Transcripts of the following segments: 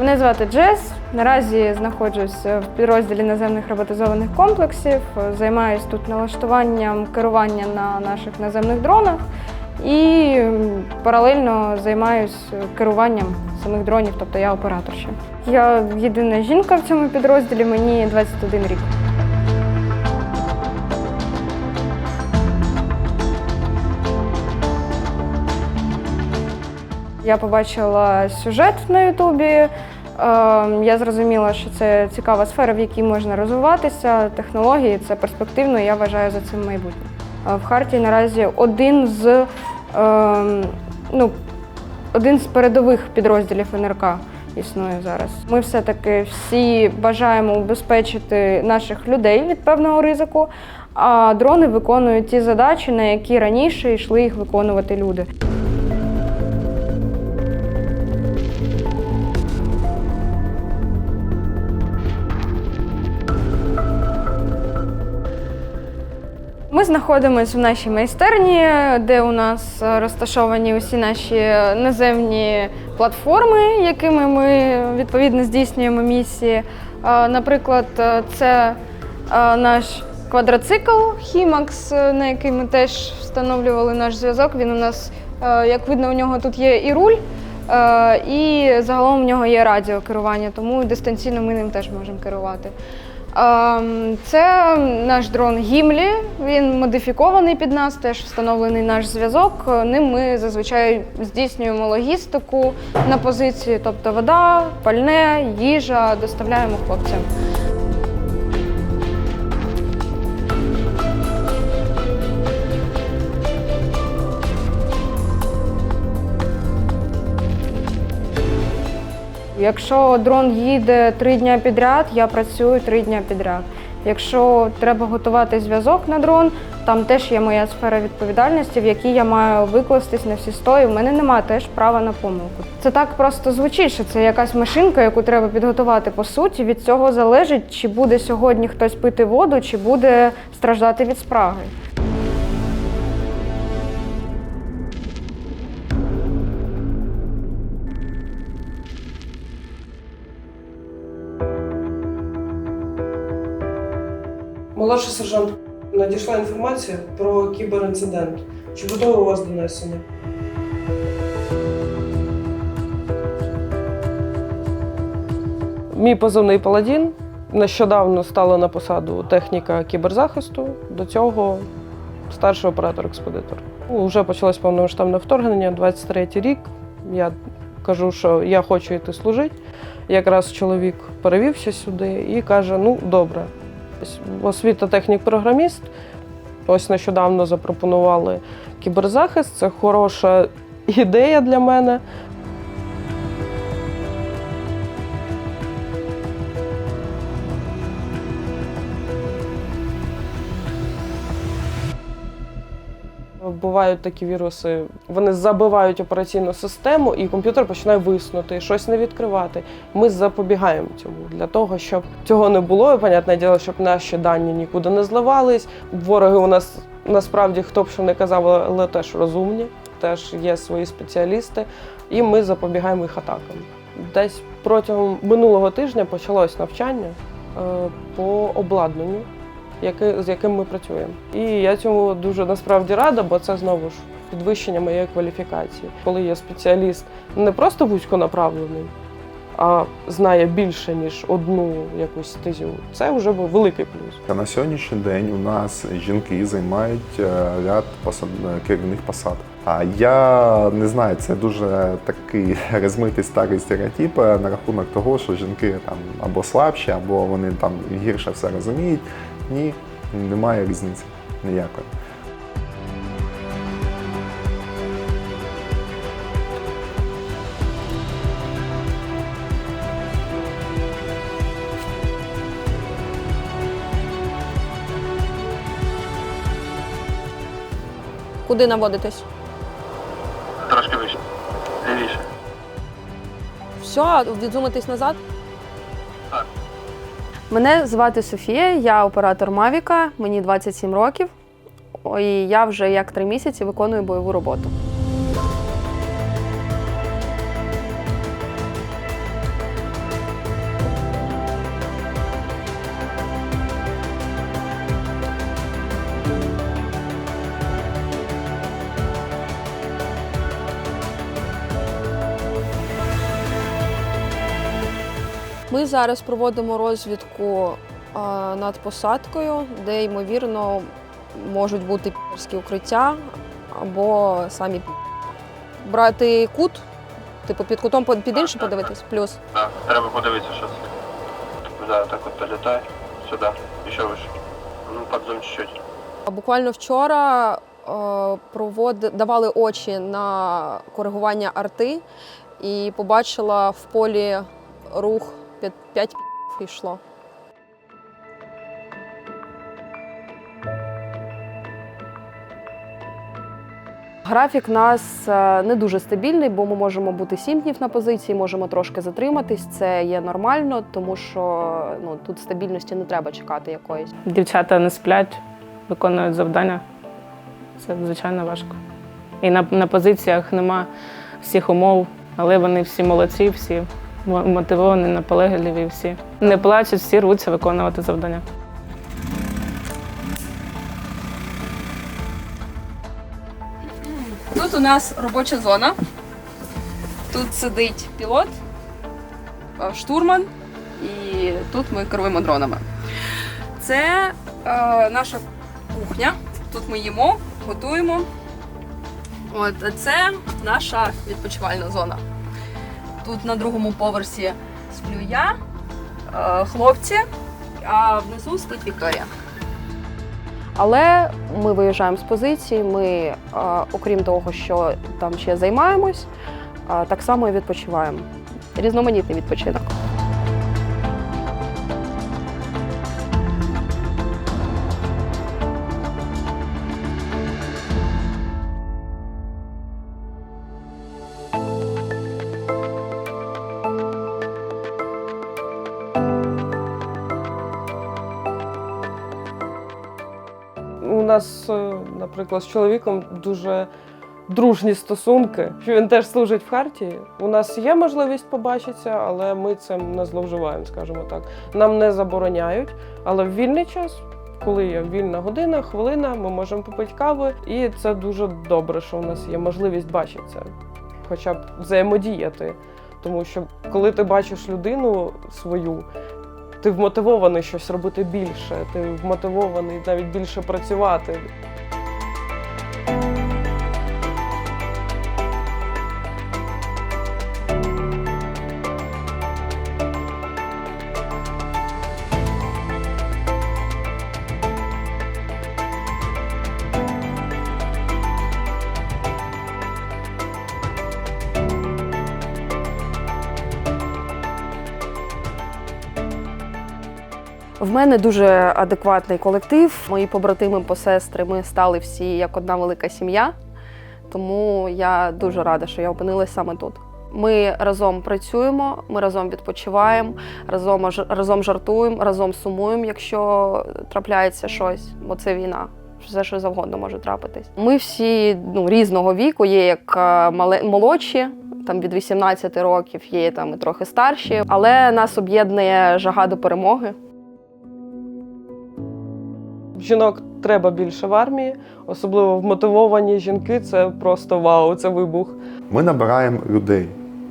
Мене звати Джес. Наразі знаходжусь в підрозділі наземних роботизованих комплексів. Займаюсь тут налаштуванням керування на наших наземних дронах і паралельно займаюсь керуванням самих дронів, тобто я оператор ще. Я єдина жінка в цьому підрозділі, мені 21 рік. Я побачила сюжет на Ютубі. е, Я зрозуміла, що це цікава сфера, в якій можна розвиватися. Технології це перспективно, і я вважаю за цим майбутнє. Е, В Харті наразі один з е, ну, один з передових підрозділів НРК існує зараз. Ми все-таки всі бажаємо убезпечити наших людей від певного ризику, а дрони виконують ті задачі, на які раніше йшли їх виконувати люди. Ми знаходимося в нашій майстерні, де у нас розташовані усі наші наземні платформи, якими ми відповідно здійснюємо місії. Е, Наприклад, е, це е, наш квадроцикл Хімакс, на який ми теж встановлювали наш зв'язок. Він у нас, як видно, у нього тут є і руль, і загалом у нього є радіокерування, тому дистанційно ми ним теж можемо керувати. Ем, Це наш дрон Гімлі. Він модифікований під нас, теж встановлений наш зв'язок. Ним ми зазвичай здійснюємо логістику на позиції, тобто вода, пальне, їжа доставляємо хлопцям. Якщо дрон їде три дня підряд, я працюю три дня підряд. Якщо треба готувати зв'язок на дрон, там теж є моя сфера відповідальності, в якій я маю викластись на всі сто, і в мене немає теж права на помилку. Це так просто звучить, що це якась машинка, яку треба підготувати по суті. Від цього залежить, чи буде сьогодні хтось пити воду, чи буде страждати від спраги. Молодший сержант, надійшла інформація про кіберінцидент. Чи готове у вас донесення? Мій позивний Паладін. Нещодавно стала на посаду техніка кіберзахисту. До цього старший оператор-експедитор. Ну, Вже почалось повномасштабне вторгнення, 23-й рік. Я кажу, що я хочу йти служити. Якраз чоловік перевівся сюди і каже: ну добре, освіта технік-програміст. Ось нещодавно запропонували кіберзахист. Це хороша ідея для мене. Бувають такі віруси, вони забивають операційну систему, і комп'ютер починає виснути, щось не відкривати. Ми запобігаємо цьому для того, щоб цього не було. І, понятне діло, щоб наші дані нікуди не зливались. Вороги у нас насправді хто б що не казав, але теж розумні, теж є свої спеціалісти, і ми запобігаємо їх атакам. Десь протягом минулого тижня почалось навчання е, по обладнанню з яким ми працюємо. І я цьому дуже насправді рада, бо це знову ж підвищення моєї кваліфікації. Коли є спеціаліст не просто вузьконаправлений, а знає більше, ніж одну якусь стезю, це вже був великий плюс. На сьогоднішній день у нас жінки займають е, ряд посад е, керівних посад. А я не знаю, це дуже такий розмитий старий стереотип е, на рахунок того, що жінки там або слабші, або вони там гірше все розуміють. Ні, немає різниці ніякої. Куди наводитесь? Все, відзумитись назад. Мене звати Софія, я оператор Мавіка, мені 27 років. І я вже як три місяці виконую бойову роботу. Ми зараз проводимо розвідку над посадкою, де ймовірно можуть бути пірські укриття або самі пі- брати кут, типу під кутом під іншим подивитись. Плюс. Так, треба подивитися, що це. Да, так от долітай. Сюди. І ще вище. Ну, подзум чуть-чуть. Буквально вчора е, провод... давали очі на коригування арти і побачила в полі рух 5 йшло. Графік нас е, не дуже стабільний, бо ми можемо бути сім днів на позиції, можемо трошки затриматись. Це є нормально, тому що ну тут стабільності не треба чекати якоїсь. Дівчата не сплять, виконують завдання. Це звичайно важко. І на, на позиціях нема всіх умов, але вони всі молодці, всі мотивовані, наполегливі, всі не плачуть, всі рвуться виконувати завдання. Тут у нас робоча зона. Тут сидить пілот, е, штурман, і тут ми керуємо дронами. Це е, наша кухня. Тут ми їмо, готуємо. От, це наша відпочивальна зона. Тут на другому поверсі сплю я, е, хлопці, а внизу спить Вікторія. Але ми виїжджаємо з позиції. Ми, е, окрім того, що там ще займаємось, е, так само і відпочиваємо. Різноманітний відпочинок. Нас, е, наприклад, з чоловіком дуже дружні стосунки. Він теж служить в Хартії. У нас є можливість побачитися, але ми цим не зловживаємо, скажімо так. Нам не забороняють, але в вільний час. Коли є вільна година, хвилина, ми можемо попити кави, і це дуже добре, що у нас є можливість бачитися, хоча б взаємодіяти. Тому що коли ти бачиш людину свою, ти вмотивований щось робити більше, ти вмотивований навіть більше працювати. В мене дуже адекватний колектив. Мої побратими, посестри, ми стали всі як одна велика сім'я. Тому я дуже рада, що я опинилась саме тут. Ми разом працюємо, ми разом відпочиваємо, разом, разом жартуємо, разом сумуємо, якщо трапляється щось, бо це війна. Все, що завгодно може трапитись. Ми всі ну, різного віку, є як е, молодші, там від 18 років, є там і трохи старші, але нас об'єднує жага до перемоги. Жінок треба більше в армії, особливо вмотивовані жінки. Це просто вау, це вибух. Ми набираємо людей.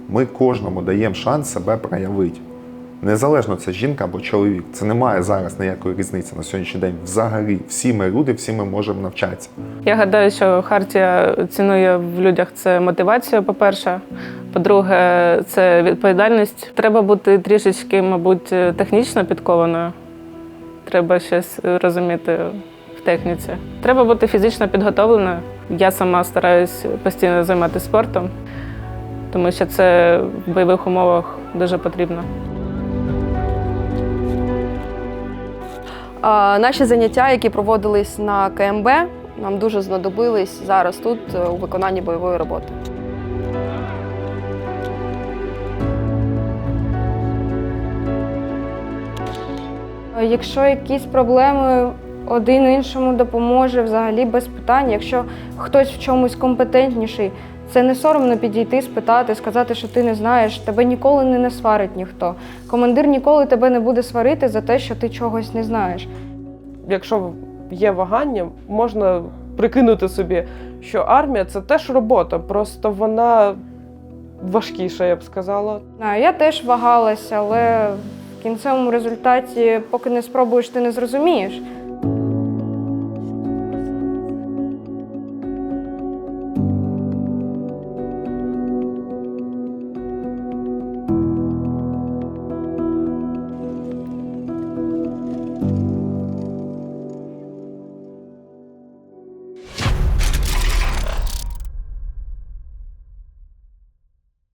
Ми кожному даємо шанс себе проявити. Незалежно це жінка або чоловік. Це не має зараз ніякої різниці на сьогоднішній день. Взагалі, всі ми люди, всі ми можемо навчатися. Я гадаю, що Хартія цінує в людях це мотивацію, по-перше. По-друге, це відповідальність. Треба бути трішечки, мабуть, технічно підкованою. Треба щось розуміти в техніці. Треба бути фізично підготовленою. Я сама стараюсь постійно займатися спортом, тому що це в бойових умовах дуже потрібно. Наші заняття, які проводились на КМБ, нам дуже знадобились зараз тут е, у виконанні бойової роботи. Якщо якісь проблеми один іншому допоможе взагалі без питань. Якщо хтось в чомусь компетентніший, це не соромно підійти, спитати, сказати, що ти не знаєш, тебе ніколи не насварить ніхто. Командир ніколи тебе не буде сварити за те, що ти чогось не знаєш. Якщо є вагання, можна прикинути собі, що армія це теж робота, просто вона важкіша, я б сказала. Я теж вагалася, але Кінцевому результаті, поки не спробуєш, ти не зрозумієш.